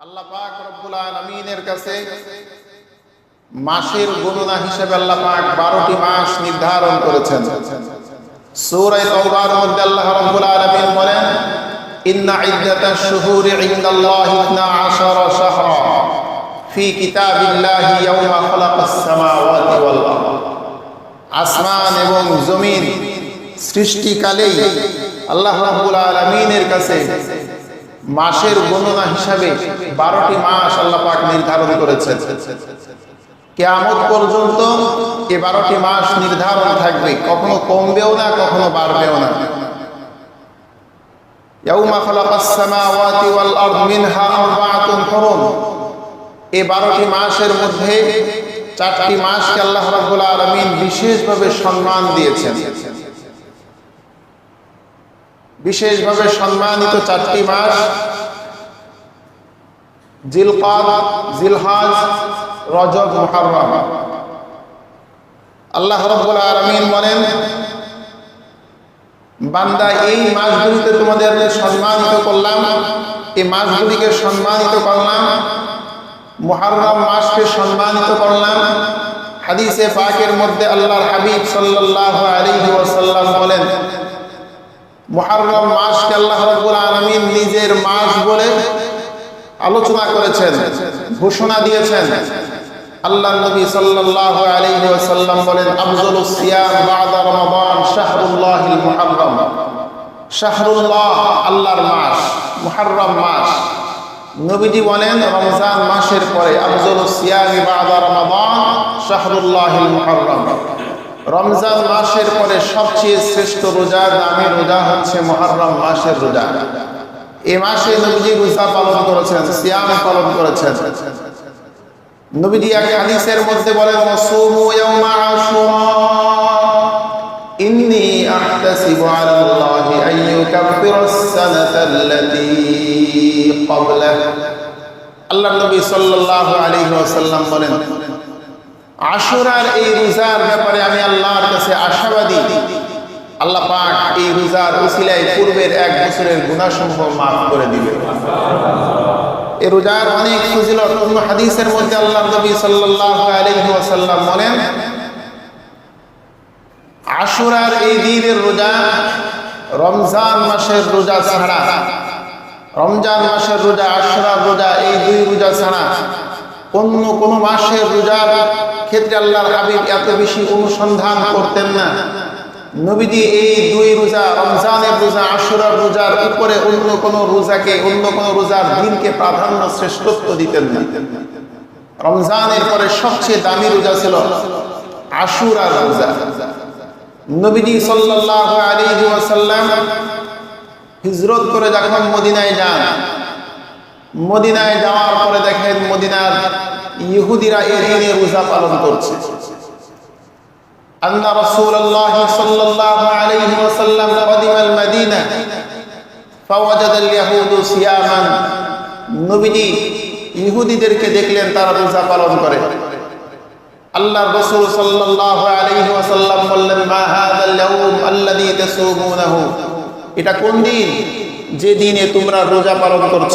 আল্লাহ মাসের গণনা হিসেবে আল্লাহ পাক 12টি মাস নির্ধারণ করেছেন। সূরা তাওবার মধ্যে আল্লাহ রাব্বুল আলামিন বলেন, ইন্না ইদ্দাতাশ শুহুরি ইনদাল্লাহি 12 শাহরা ফি আসমান এবং জমিন সৃষ্টিকালেই আল্লাহ রাব্বুল আলামিনের কাছে মাসের গণনা হিসাবে বারোটি মাস আল্লাহ পাক নির্ধারণ করেছেন। কেয়ামত পর্যন্ত এ বারোটি মাস নির্ধারণ থাকবে। কখনো কমবেও না, কখনো বাড়বেও না। আরবাআতুন বারোটি মাসের মধ্যে চারটি বিশেষভাবে সম্মান দিয়েছেন। বিশেষভাবে সম্মানিত চারটি মাস, জিলকাদ, জিলহাজ, রজব, মুহাররম। আল্লাহ রাব্বুল আলামিন বলেন, বান্দা এই মাসগুলিতে তোমাদেরকে সম্মানিত করলাম, এই মাসগুলিকে সম্মানিত করলাম, মুহাররম মাসকে সম্মানিত করলাম। হাদিসে পাকের মধ্যে আল্লাহর হাবিব সাল্লাল্লাহু আলাইহি ওয়াসাল্লাম বলেন মুহাররম মাসকে আল্লাহ রাব্বুল আলামিন নিজের মাস বলে আলোচনা করেছেন, ঘোষণা দিয়েছেন। আল্লাহ নবী সাল্লাল্লাহু আলাইহি ওয়াসাল্লাম বলেন আফজালুস সিয়াম বাদা রমাদান শাহরুল্লাহিল মুহাররম। শাহরুল্লাহ আল্লাহর মাস, মুহাররম মাস। নবীজি বলেন, রমজান মাসের পরে আফজালুস সিয়াম বাদা রমাদান শাহরুল্লাহিল মুহাররম। রমজান মাসের পরে সবচেয়ে শ্রেষ্ঠ রোজা, দামি রোজা হচ্ছে মহরম মাসের রোজা। এ মাসে নবীজি রোজা পালন করেছেন, সিয়াম পালন করেছেন। নবীজি এক মধ্যে বলেন আল্লাহি নবী সাল্লাল্লাহু বলেন আশুরার এই রোজার ব্যাপারে আমি আল্লাহর কাছে আশাবাদী। আল্লাহ পাক এই রোজার উসিলায় পূর্বের এক বছরের গুণাসমূহ মাফ করে দিবে। এই রোজার অনেক ফজিলত, অন্য হাদিসের মধ্যে আল্লাহ নবী সাল্লাল্লাহু আলাইহি ওয়াসাল্লাম বলেন, আশুরার এই দিনের রোজা রমজান মাসের রোজা ছাড়া, রমজান মাসের রোজা, আশুরার রোজা এই দুই রোজা ছাড়া অন্য কোন মাসের রোজার ক্ষেত্রে আল্লাহর হাবিব এত বেশি অনুসন্ধান করতেন না। নবীজি এই দুই রোজা, রমজানের রোজা, আশুরার রোজার উপরে অন্য কোন রোজাকে, অন্য কোন রোজার দিনকে প্রাধান্য শ্রেষ্ঠত্ব দিতেন না। রমজানের পরে সবচেয়ে দামি রোজা ছিল আশুরার রোজা। নবীজি সাল্লাল্লাহু আলাইহি ওয়াসাল্লাম হিজরত করে যখন মদিনায় যান মদিনায় যাওয়ার পরে দেখেন মদিনার ইহুদিরা এ দিনে রোজা পালন করছে। আল্লাহ আন্না রাসূলুল্লাহ সাল্লাল্লাহু আলাইহি ওয়াসাল্লাম কদিমাল মদিনা ফাওয়াজাদাল ইয়াহুদু সিয়ামান। নবীজি ইহুদিদেরকে দেখলেন, তারা রোজা পালন করে। আল্লাহ রাসূল সাল্লাল্লাহু আলাইহি ওয়াসাল্লাম বললেন, মা হাযাল ইয়াউম আল্লাযী তাসুমুনহু? এটা কোন দিন? যে দিনে তোমরা রোজা পালন করছ।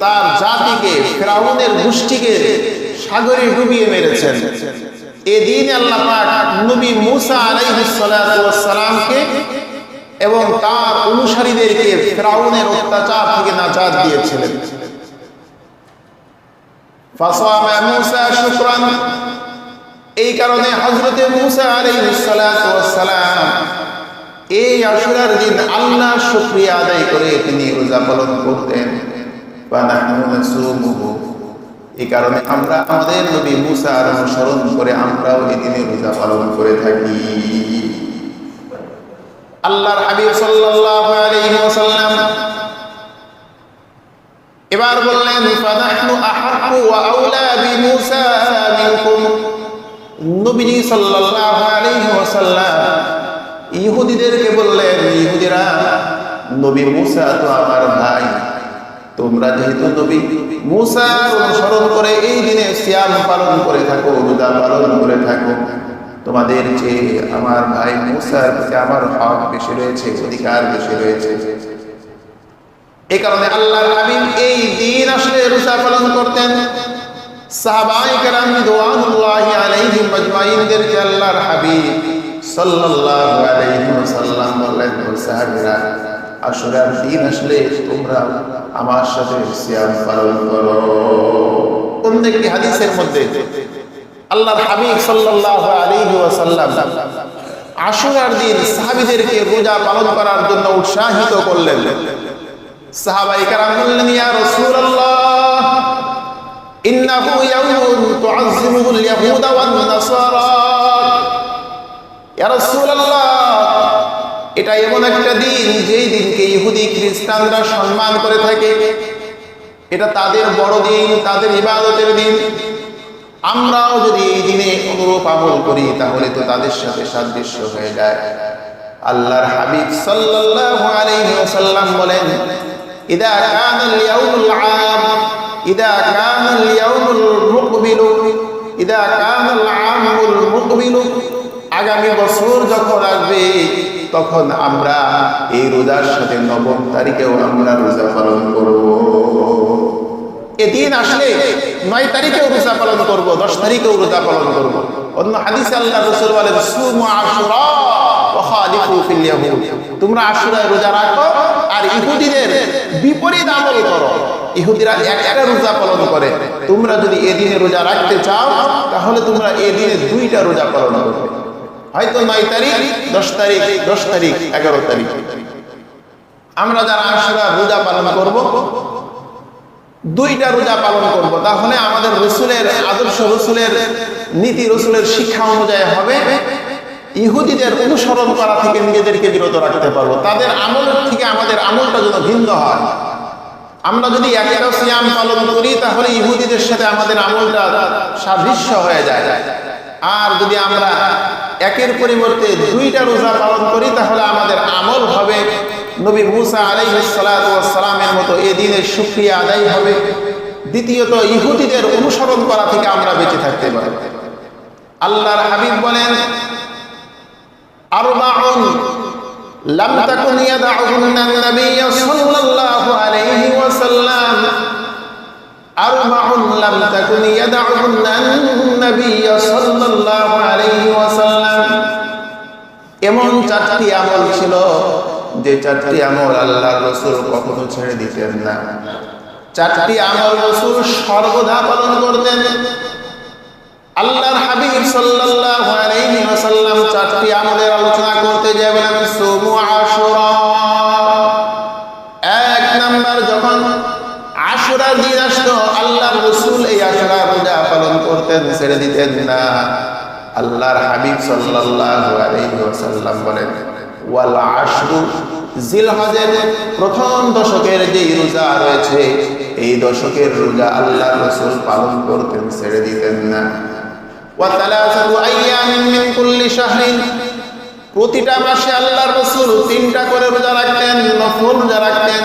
তার জাতিকে, ফেরাউনের গোষ্ঠীকে সাগরে ডুবিয়ে মেরেছেন। এদিন আল্লাহ নবী মুসা আলাইহিসসালামকে এবং তার অনুসারীদেরকে ফেরাউনের অত্যাচার থেকে নাজাত দিয়েছিলেন। এই কারণে আলাইহিস এই আশুরার দিন আল্লাহ শুক্রিয়া আদায় করে তিনি রোজা পালন করতেন। এই কারণে আমরা আমাদের নবী অনুসরণ করে আমরাও এই দিনে রোজা পালন করে থাকি। আল্লাহর হাবিব সাল্লাল্লাহু আলাইহি ওয়াসাল্লাম এবার বললেন, ফানাহনু আহাক্কু ওয়া আউলা মিনকুম। সাল্লাল্লাহু আলাইহি ওয়াসাল্লাম ইহুদিদেরকে বললেন, ইহুদিরা, নবী মুসা তো আমার ভাই। তোমরা যেহেতু নবী মুসার অনুসরণ করে এই দিনে সিয়াম পালন করে থাকো, রোজা পালন করে থাকো। তোমাদের যে আমার ভাই মুসার প্রতি আমার হক বেশি রয়েছে, অধিকার বেশি রয়েছে। এই কারণে আল্লাহর হাবিব এই দিন আসলে রোজা পালন করতেন। সাহাবাই কেরাম রিদওয়ানুল্লাহি আলাইহিম আজমাইনদেরকে আল্লাহর হাবিব সাল্লাল্লাহু আলাইহি ওয়াসাল্লাম সাহাবীরা আশুরার দিন আসলে তোমরা আমার সাথে সিয়াম পালন করো। হাদিসের মধ্যে আল্লাহর হাবিব সাল্লাল্লাহু আলাইহি ওয়াসাল্লাম দিন সাহাবীদেরকে রোজা পালন করার জন্য উৎসাহিত করলেন। সাহাবাই কারাম বললেন, ইয়া রাসূলুল্লাহ, ইন্নাহু ইয়াউমুন ইয়াহুদা ওয়ান নাসারা। ইয়া রাসূলুল্লাহ এটা এমন একটা দিন যেই দিনকে ইহুদি খ্রিস্টানরা সম্মান করে থাকে। এটা তাদের বড় দিন, তাদের ইবাদতের দিন। আমরাও যদি এই দিনে অনুরূপ আমল করি, তাহলে তো তাদের সাথে সাদৃশ্য হয়ে যায়। আল্লাহর হাবিব সাল্লাল্লাহু আলাইহি ওয়াসাল্লাম বলেন, ইদা কানাল ইয়াউমুল আম, ইদা কানাল ইয়াউমুল মুকবিলু ইদা কানাল আমুল মুকবিলু আগামী বছর যখন আসবে, তখন আমরা এই রোজার সাথে নবম তারিখেও আমরা রোজা পালন করব। এদিন আসলে নয় তারিখেও রোজা পালন করব, দশ তারিখেও রোজা পালন করব। অন্য হাদিসে আল্লাহ রসুল বলেন আশুরা তোমরা আশুরায় রোজা রাখো আর ইহুদিদের বিপরীত আমল করো। ইহুদিরা একটা রোজা পালন করে। তোমরা যদি এদিনে রোজা রাখতে চাও, তাহলে তোমরা এদিনে দুইটা রোজা পালন করবে। হয়তো নয় তারিখ, দশ তারিখ দশ তারিখ, এগারো তারিখ। আমরা যারা আশুরা রোজা পালন করব, দুইটা রোজা পালন করব। তাহলে আমাদের রসুলের আদর্শ, রসুলের নীতি, রসুলের শিক্ষা অনুযায়ী হবে। ইহুদিদের অনুসরণ করা থেকে নিজেদেরকে বিরত রাখতে পারব। তাদের আমল থেকে আমাদের আমলটা যেন ভিন্ন হয়। আমরা যদি একটা সিয়াম পালন করি, তাহলে ইহুদিদের সাথে আমাদের আমলটা সাদৃশ্য হয়ে যায়। আর যদি আমরা একের পরিবর্তে দুইটা রোজা পালন করি, তাহলে আমাদের আমল হবে। নবী মুসা আলাইসালামের মতো এ দিনের সুক্রিয়া আদায় হবে। দ্বিতীয়ত, ইহুদিদের অনুসরণ করা থেকে আমরা বেঁচে থাকতে পারি। আল্লাহর হাবিব বলেন, আরবাউন এমন চারটি আমল ছিল যে চারটি আমল আল্লাহ রসুল কখনো ছেড়ে দিতেন না। চারটি আমল রসুল সর্বদা পালন করতেন। আল্লাহর হাবিব সাল্লাল্লাহু আলাইহি ওয়াসাল্লাম চারটি আমলের আলোচনা করতে যাবেন সুমু আশুরা। এক নাম্বার, যখন আশুরা দিন আসতো, আল্লাহর রাসূল এই আশুরা রোজা পালন করতেন, ছেড়ে দিতেন না। আল্লাহর হাবিব ওয়াসাল্লাম বলেন, ওয়াল আশরু জিলহজের প্রথম দশকের যে রোজা রয়েছে, এই দশকের রোজা আল্লাহর রাসূল পালন করতেন, ছেড়ে দিতেন না। প্রতিটা মাসে আল্লাহর রাসূল তিনটা করে রোজা রাখতেন, নফল রোজা রাখতেন।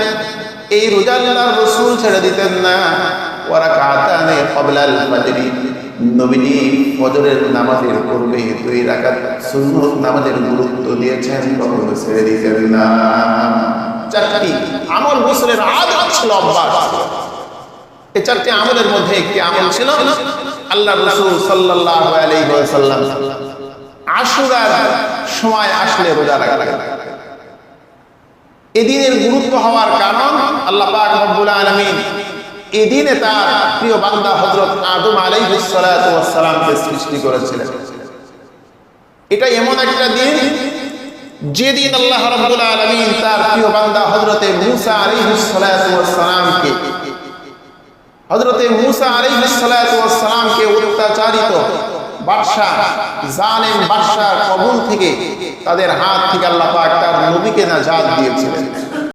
এই রোজা আল্লাহর রাসূল ছেড়ে দিতেন না। ওয়ারা কাতানে ক্বাবলাল নবীজি ফজরের নামাজের পূর্বে দুই রাকাত সুন্নত নামাজের গুরুত্ব দিয়েছেন, কখনো ছেড়ে দিতেন না। চারটি আমল গোসলের আদত ছিল অভ্যাস। এই চারটি আমলের মধ্যে একটি আমল ছিল আল্লাহ রসুল সাল্লাল্লাহু আলাইহি ওয়াসাল্লাম। আশুরার সময় আসলে রোজা রাখা এদিনের গুরুত্ব হওয়ার কারণ আল্লাহ পাক রব্বুল আলামিন এদিনে তার প্রিয় বান্দা হজরত আদম আলাইহিস সালাতু ওয়াস সালামকে সৃষ্টি করেছিলেন। এটা এমন একটা দিন যেদিন আল্লাহ রাব্বুল আলামিন তার প্রিয় বান্দা হযরতে মূসা আলাইহিস সালাতু ওয়াস সালামকে হজরতে মুসা আলাইসালামকে অত্যাচারিত বাদশাহ, জালেম বাদশাহ কবল থেকে তাদের হাত থেকে আল্লাহ পাক তার নবীকে নাজাত দিয়েছিলেন।